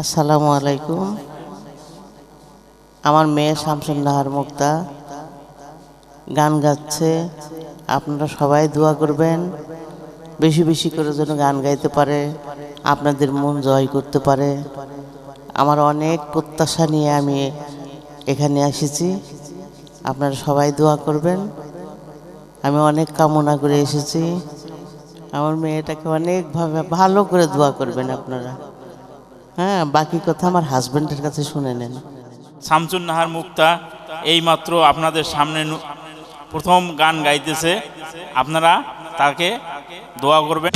আসসালামু আলাইকুম। আমার মেয়ে শামসুন নাহার মুক্তা। গান গাচ্ছে। আপনারা সবাই দোয়া করবেন। বেশি বেশি করে যেন গান গাইতে পারে। আপনাদের মন জয় করতে পারে। আমার অনেক প্রত্যাশা নিয়ে আমি এখানে এসেছি। আপনারা সবাই দোয়া করবেন। আমি অনেক কামনা করে এসেছি। আমার মেয়েটাকে অনেকভাবে ভালো করে দোয়া করবেন আপনারা। হ্যাঁ বাকি কথা আমার হাজব্যান্ডের কাছে শুনে নেন। শামসুন নাহার মুক্তা, এইমাত্র আপনাদের সামনে প্রথম গান গাইতেছে। আপনারা তাকে দোয়া করবেন।